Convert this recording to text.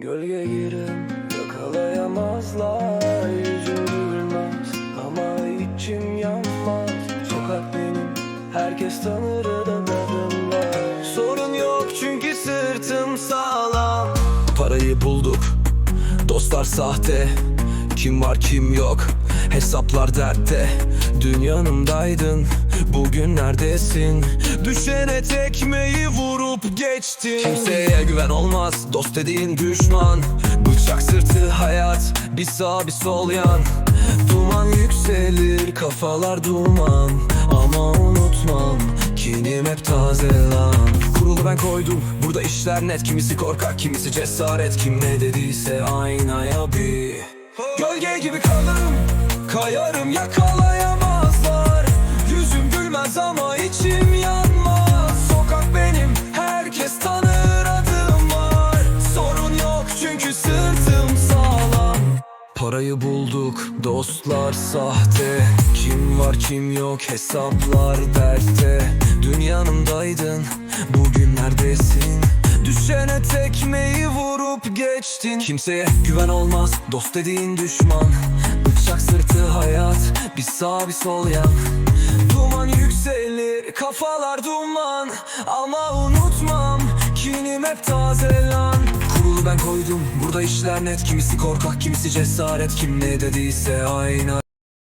Gölge girim yakalayamazlar Yüzüm gülmez ama içim yanmaz. Sokak benim herkes tanır adım var Sorun yok çünkü sırtım sağlam. Parayı bulduk dostlar sahte. Kim var kim yok hesaplar dertte Dün yanımdaydın bugün neredesin? Düşene tekmeyi vurup geçtin. Kimseye güven olmaz dost dediğin düşman. Bıçak sırtı hayat bir sağ bir sol yan. Duman yükselir kafalar duman. Ama unutmam kinim hep taze lan. Kurulu ben koydum burada işler net. Kimisi korkak kimisi cesaret. Kim ne dediyse aynaya bir yakalayamazlar. Yüzüm gülmez ama içim yanmaz. Sokak benim herkes tanır adım var. Sorun yok çünkü sırtım sağlam. Parayı bulduk dostlar sahte. Kim var kim yok hesaplar dertte. Dün yanımdaydın bugün neredesin? Düşene tekmeyi vurup geçtin. Kimseye güven olmaz dost dediğin düşman. Bıçak sırtı hayat bir sağ bir sol yan. Duman yükselir kafalar duman. Ama unutmam kinim hep taze lan. Kurulu ben koydum burada işler net. Kimisi korkak kimisi cesaret. Kim ne dediyse ayna